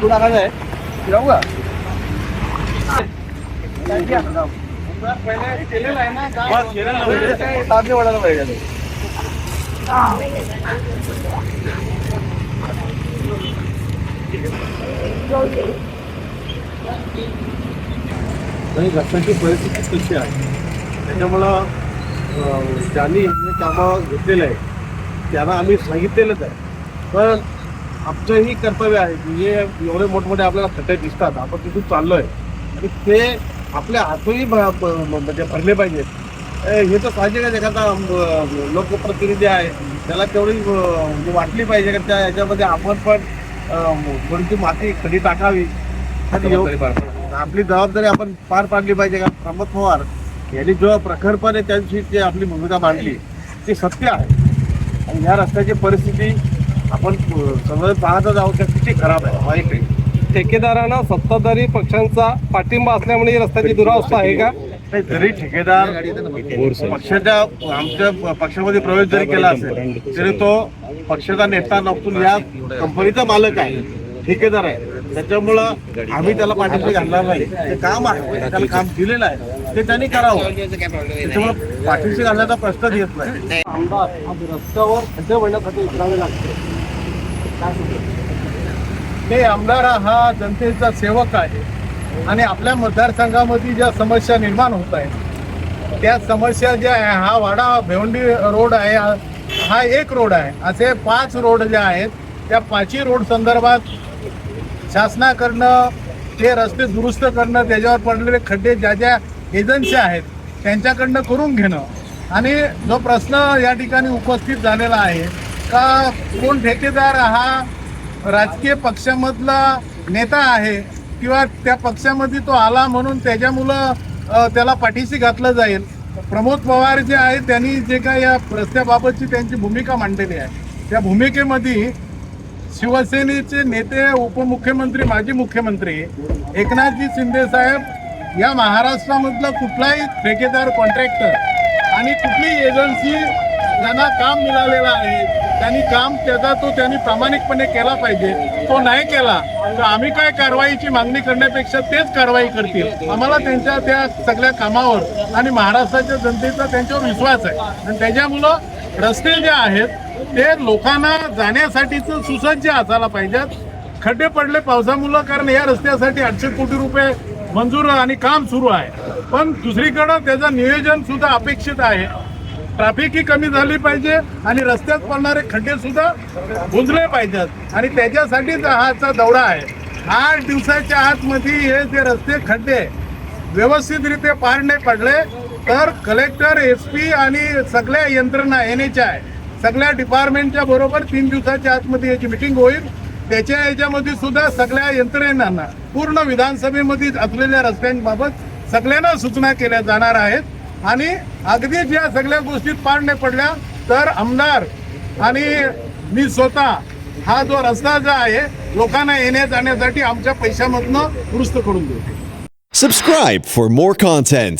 तू टाकायचं आहे जाऊ का बस, केलेलं ना म्हणजे तांदूळ वाढायला पाहिजे नाही रस्त्याची परिस्थिती कशी आहे? त्याच्यामुळं ज्यांनी हे कामं घेतलेलं आहे त्यांना आम्ही सांगितलेलंच आहे. पण आमचंही कर्तव्य आहे की हे एवढे मोठमोठे आपल्याला खड्डे दिसतात आपण तिथून चाललोय. आणि ते आपल्या हातूनही म्हणजे भरले पाहिजेत. हे तर साहजिक आहे एखादा लोकप्रतिनिधी आहे त्याला तेवढी अं, वाटली पाहिजे का त्या याच्यामध्ये आपण पण थोडीशी माती खडी टाकावी. आणि आपली जबाबदारी आपण पार पाडली पाहिजे का? प्रमोद पवार यांनी जो प्रखरपणे त्यांची जी आपली भूमिका मांडली ती सत्य आहे. आणि या रस्त्याची परिस्थिती आपण सगळं पाहतच आहोत किती खराब आहे. वाईट आहे. ठेकेदारांना सत्ताधारी पक्षांचा पाठिंबा असल्यामुळे ही रस्त्याची दुरावस्था आहे का? नाही जरी ठेकेदार पक्षाच्या आमच्या पक्षामध्ये प्रवेश जरी केला असेल तरी तो पक्षाचा नेता नसून या कंपनीचा मालक आहे ठेकेदार आहे. त्याच्यामुळं आम्ही त्याला पाठिंबा घालणार नाही. ते काम आहे. त्याला काम दिलेलं आहे. ते त्यांनी करावं. त्याच्यामुळे पाठीशी घालण्याचा प्रश्नच येत नाही. आमदार रस्त्यावर खड्डे भरण्यासाठी उतरावे लागते हे आमदार हा जनतेचा सेवक आहे. आणि आपल्या मतदारसंघामध्ये ज्या समस्या निर्माण होत आहेत त्या समस्या ज्या आहे हा वाडा भिवंडी रोड आहे हा- हा एक रोड आहे. असे पाच रोड जे आहेत त्या पाचही रोड संदर्भात शासनाकडनं ते रस्ते दुरुस्त करणं त्याच्यावर पडलेले खड्डे ज्या ज्या एजन्सी आहेत त्यांच्याकडनं करून घेणं. आणि जो प्रश्न या ठिकाणी उपस्थित झालेला आहे का कोण ठेकेदार हा राजकीय पक्षामधला नेता आहे किंवा त्या पक्षामध्ये तो आला म्हणून त्याच्यामुळं त्याला पाठीशी घातलं जाईल? प्रमोद पवार जे आहेत त्यांनी जे काय या रस्त्याबाबतची त्यांची भूमिका मांडलेली आहे. त्या भूमिकेमध्ये शिवसेनेचे नेते उपमुख्यमंत्री माजी मुख्यमंत्री एकनाथजी शिंदे साहेब या महाराष्ट्रामधलं कुठलाही ठेकेदार कॉन्ट्रॅक्टर आणि कुठलीही एजन्सी ज्यांना काम मिळालेलं आहे. त्यांनी काम त्याचा तो त्यांनी प्रामाणिकपणे केला पाहिजे. तो नाही केला तर आम्ही काय कारवाईची मागणी करण्यापेक्षा तेच कारवाई करतील. आम्हाला त्यांच्या त्या सगळ्या कामावर आणि महाराष्ट्राच्या जनतेचा त्यांच्यावर विश्वास आहे. आणि त्याच्यामुळं रस्ते जे आहेत ते लोकांना जाण्यासाठीच सुसज्ज असायला पाहिजेत. खड्डे पडले पावसामुळं कारण या रस्त्यासाठी आठशे कोटी रुपये मंजूर आणि काम सुरू आहे. पण दुसरीकडं त्याचं नियोजन सुद्धा अपेक्षित आहे. ट्रॅफिकही कमी झाली पाहिजे आणि रस्त्यात पडणारे खड्डे सुद्धा बुजले पाहिजेत. आणि त्याच्यासाठीच हाचा दौरा आहे. आठ दिवसाच्या आतमध्ये हे जे रस्ते खड्डे व्यवस्थितरित्या पार नाही पडले तर कलेक्टर एस पी आणि सगळ्या यंत्रणा एन एच आय सगळ्या डिपार्टमेंटच्या बरोबर तीन दिवसाच्या आतमध्ये याची मिटिंग होईल. त्याच्या याच्यामध्ये सुद्धा सगळ्या यंत्रणांना पूर्ण विधानसभेमध्ये असलेल्या रस्त्यांबाबत सगळ्यांना सूचना केल्या जाणार आहेत. आणि अगदी ज्या सगळ्या गोष्टीत पार नाही पडल्या तर आमदार आणि मी स्वतः हा जो रस्ता जो आहे लोकांना येण्या जाण्यासाठी आमच्या पैशामधनं दुरुस्त करून देऊ. Subscribe for more content